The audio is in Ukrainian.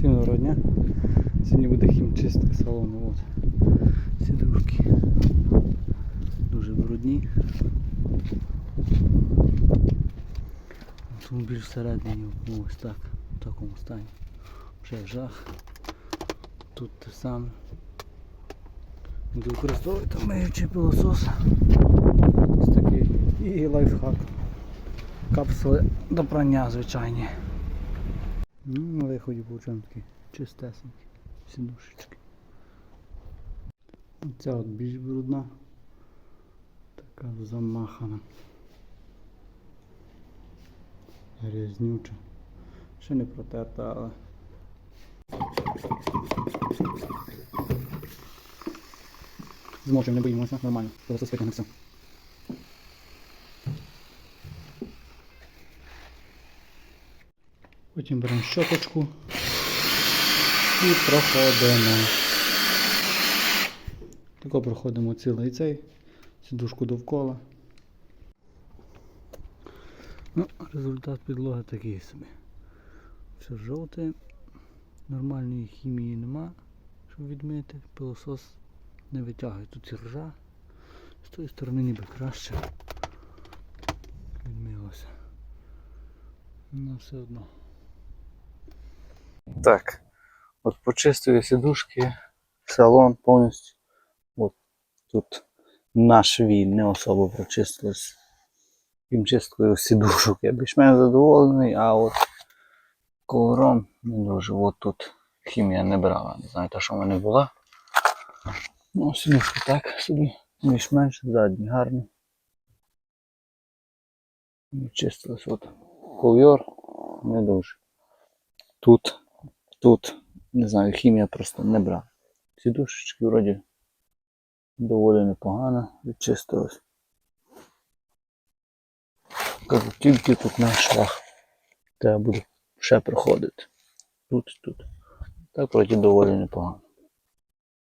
Всім доброго дня. Сьогодні буде хімчистка салону. От. Сідушки. Дуже брудні. Автомобіль всередині ось так, в такому стані. Вже жах. Тут те саме. Буду використовувати миючий пилосос. Ось такий. І лайфхак. Капсули до прання звичайні. Ну, на виході получаємо такі чистесенькі сідушечки. Ця от більш брудна. Така замахана. Грязнюча. Ще не протерта, але. Зможемо, не боїмося, нормально. Просто витягне все. Потім беремо щоточку і проходимо. Тако проходимо цілий цей, сідушку довкола. Ну, результат підлоги такий собі. Все жовте, нормальної хімії нема, щоб відмити. Пилосос не витягує тут ржа. З тої сторони ніби краще відмилося. Ну все одно. Так, от почистили сідушки, салон повністю. От тут на шві не особо прочистилось. Тим чисткою сідушок. Я більш-менш задоволений, а от ковром не дуже. От тут хімія не брала. Не знаю, та що в мене була. Ну, сідушки так собі. Більш-менш задні гарні. Чистилось от ковйор не дуже. Тут Тут, не знаю, хімія просто не брала. Ці душечки вроді доволі непогано відчистилось. Кажу, тільки тут на швах. Треба буде ще проходити. Тут, тут. Так вроді доволі непогано.